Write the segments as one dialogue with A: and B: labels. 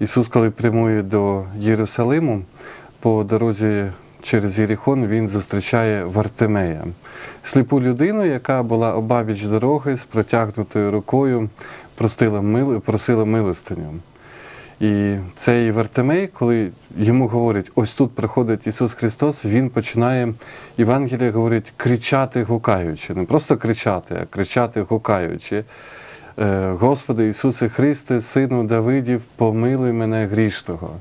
A: Ісус, коли прямує до Єрусалиму, по дорозі через Єріхон він зустрічає Вартимея, сліпу людину, яка була обабіч дороги з протягнутою рукою, просила, мили, просила милостиню. І цей Вартимей, коли йому говорять, ось тут приходить Ісус Христос, він починає, Євангелія говорить, кричати гукаючи. Не просто кричати, а кричати гукаючи. Е, Господи Ісусе Христе, Сину Давидів, помилуй мене грішного.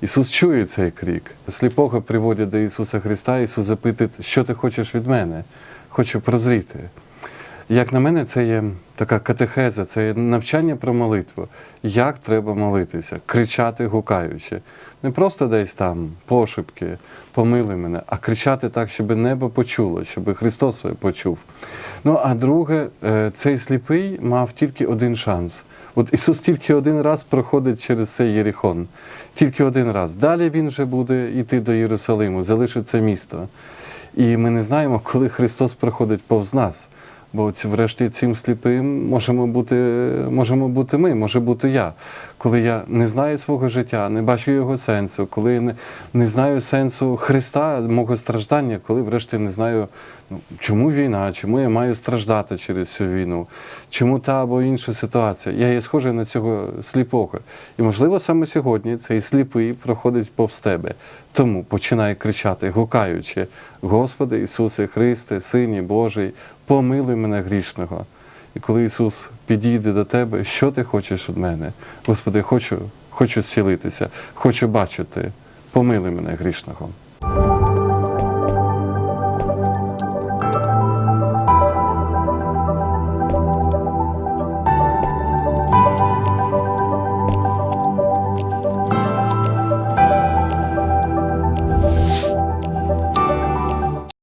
A: Ісус чує цей крик. Сліпого приводять до Ісуса Христа, Ісус запитує, що ти хочеш від мене? Хочу прозріти. Як на мене, це є така катехеза, це є навчання про молитву. Як треба молитися, кричати гукаючи. Не просто десь там пошепки, помили мене, а кричати так, щоб небо почуло, щоб Христос почув. Ну а друге, е, цей сліпий мав тільки один шанс. От Ісус тільки один раз проходить через цей Єріхон. Тільки один раз. Далі Він вже буде йти до Єрусалиму, залишиться місто. І ми не знаємо, коли Христос проходить повз нас. Бо ці, врешті цим сліпим можемо бути, можемо бути ми, може бути я. Коли я не знаю свого життя, не бачу його сенсу, коли я не, не знаю сенсу Христа, мого страждання, коли врешті не знаю, ну, чому війна, чому я маю страждати через цю війну, чому та або інша ситуація. Я є схожий на цього сліпого. І, можливо, саме сьогодні цей сліпий проходить повз тебе. Тому починає кричати, гукаючи: Господи Ісусе Христе, Сині Божий, помилуй мене грішного. І коли Ісус підійде до тебе, що ти хочеш від мене? Господи, хочу, хочу зцілитися, хочу бачити, помилуй мене грішного.